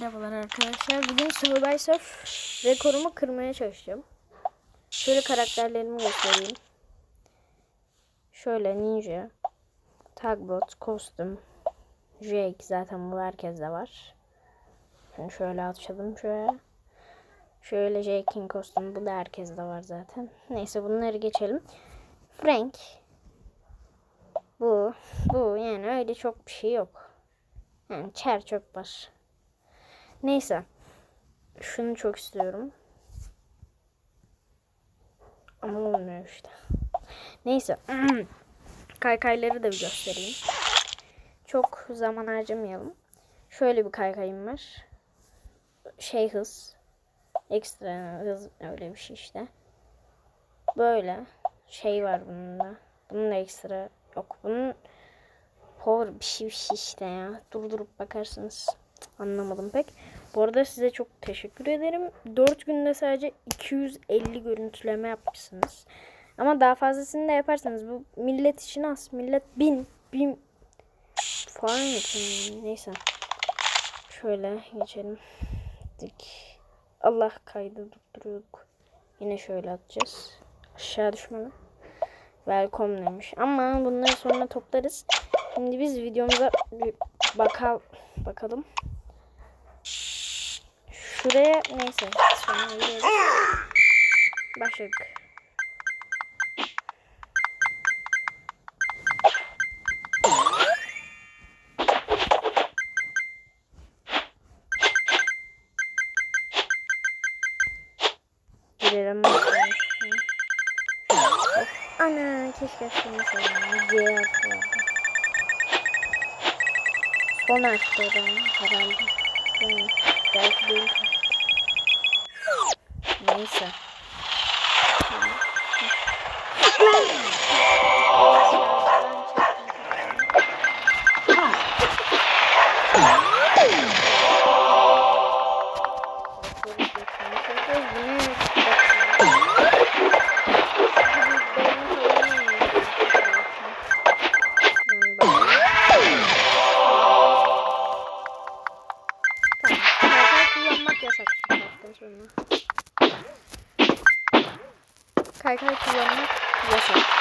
Merhabalar arkadaşlar. Bugün Surf rekorumu kırmaya çalışacağım. Şöyle karakterlerimi göstereyim. Şöyle Ninja, Tugboat, Kostüm, Jake zaten bu herkeste var. Şunu şöyle açalım şöyle. Şöyle Jake'in kostümü bu da herkeste var zaten. Neyse bunları geçelim. Frank. Bu. Bu yani öyle çok bir şey yok. Yani çer çöp var. Neyse. Şunu çok istiyorum. Ama olmuyor işte. Neyse. Kaykayları da bir göstereyim. Çok zaman harcamayalım. Şöyle bir kaykayım var. Şey hız. Ekstra hız öyle bir şey işte. Böyle şey var bunun da. Bunun da ekstra yok. Bunun power bir şey bir şey işte ya. Durdurup bakarsınız. Anlamadım pek. Bu arada size çok teşekkür ederim. 4 günde sadece 250 görüntüleme yapmışsınız. Ama daha fazlasını da yaparsanız bu millet için az. Millet bin, bin falan yapıyor. Neyse. Şöyle geçelim. Dik. Allah kaydı durduruyorduk. Yine şöyle atacağız. Aşağı düşmeden. Welcome demiş. Ama bunları sonra toplarız. Şimdi biz videomuza bir bakal bakalım. Şuraya neyse. Başladık. Girelim. Ana keşke şunu. G harfi Son harfti o zaman herhalde. Yani, belki değil. Neyse. Kaykay kullanmak yasak.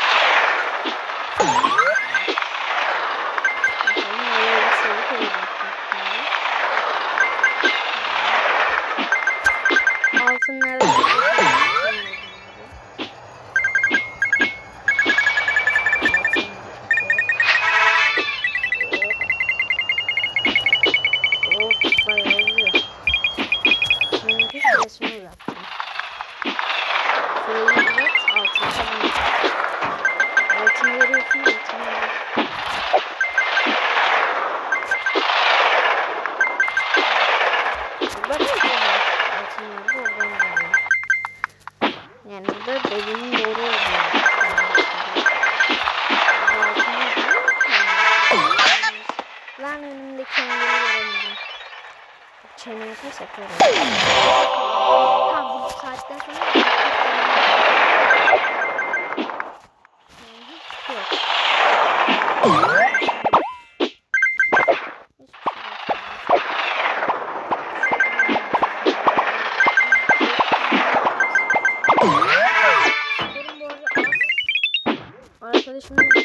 Lan önümdeki engeli göremedim. Çene yaparsak öyle. Ha bu saatten sonra. Arkadaşımın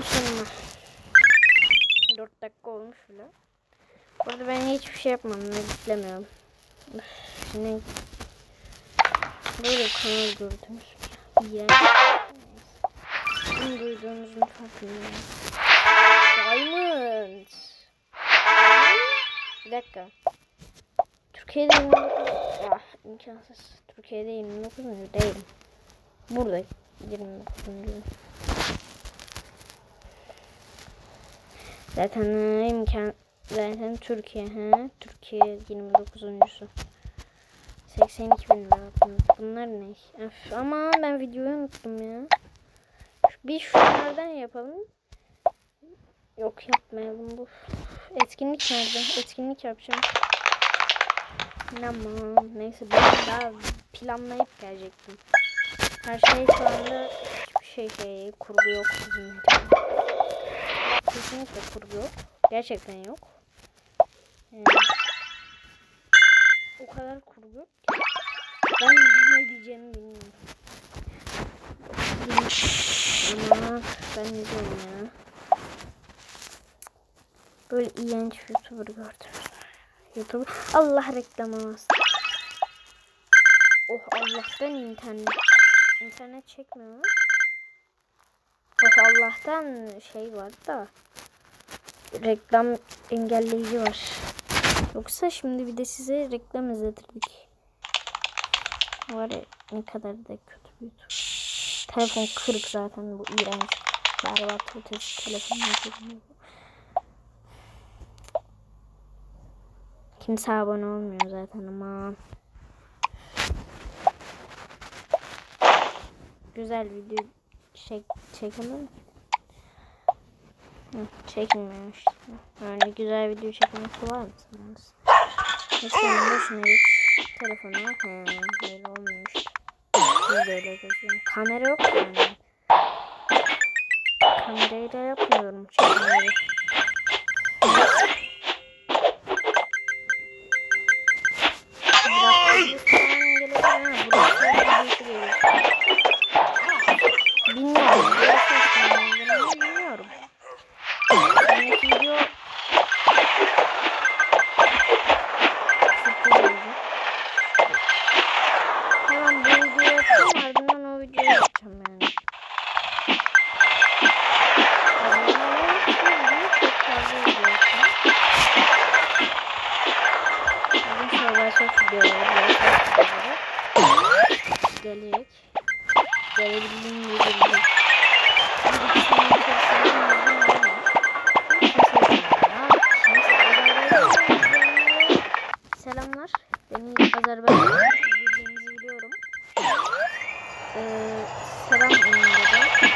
yolun sonuna. 4 dakika olmuş bile. Bu arada ben hiçbir şey yapmadım. Editlemiyorum. Şimdi böyle kanal gördünüz. Ya. Bunu duyduğunuzun farkındayım. Diamond. Bir dakika. Türkiye'de 29... Ah imkansız. Türkiye'de 29 mu? Değilim. Burada 29. Zaten imkan zaten Türkiye ha Türkiye 29'uncusu. 82 bin lira. Bunlar ne? Öf, ama ben videoyu unuttum ya. Bir şunlardan yapalım. Yok yapmayalım bu. Etkinlik nerede? Etkinlik yapacağım. Aman neyse ben daha planlayıp gelecektim. Her şey şu anda hiçbir şey, şey kurgu yok bizim videoda. Kesinlikle kurgu yok. Gerçekten yok. Yani, o kadar kurgu ki. Ben ne diyeceğimi bilmiyorum. Ama ben ne diyorum ya. Böyle iğrenç YouTuber gördüm. YouTube. Allah reklamı bastı. Oh Allah'tan internet. İnternet çekmiyor Oh Allah'tan şey var da. Reklam engelleyici var. Yoksa şimdi bir de size reklam izletirdik. Var ya ne kadar da kötü bir YouTube. Telefon kırık zaten bu iğrenç. Berbat ötesi telefon. Kimse abone olmuyor zaten ama. Güzel video çek çekemem. Hı, işte. Öyle güzel video çekmek kolay mısınız? Mesela boşuna git telefona. He, böyle olmuyor böyle gözüküyor. Kamera yok yani. Kamerayla yapmıyorum çekimleri. Bilmiyorum. Bilmiyorum. Sonraki video Selam önünde de.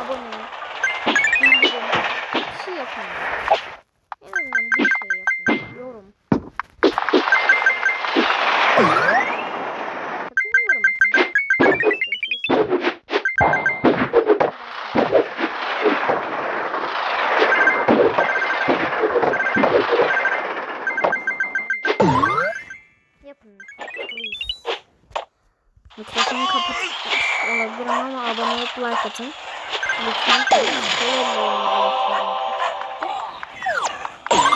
abone, bildirim, bir şey yapın. Please. Mikrofonu kapatmış olabilirim ama abone olup like atın. Lütfen.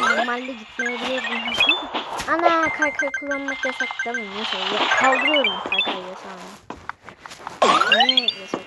Normalde gitmeyebilirdim. Ana kaykay kullanmak yasak değil mi? Neyse kaldırıyorum kaykay yasağını. Niye yasak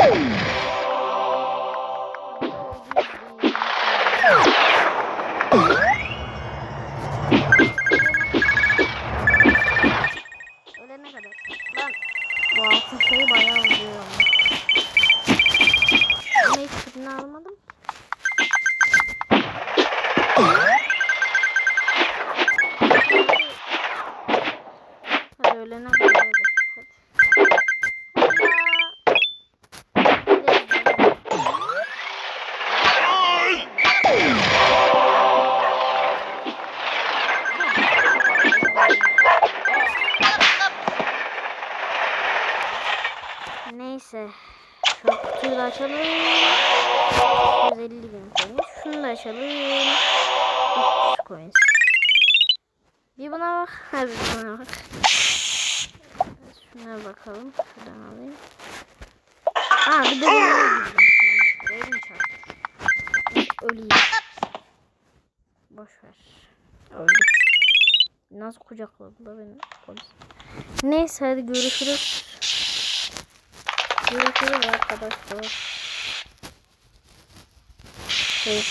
Woo! Açalım. 150 bin coin. Şunu da açalım. 300 coin. Bir buna bak. Ha bir buna bak. Şuna bakalım. Şuradan alayım. Aa bir de girdim. Elim çarptı. Öleyim. Boş ver. Öldük. Nasıl kucakladı da beni polis. Neyse hadi görüşürüz. Görüşürüz arkadaşlar. Şey,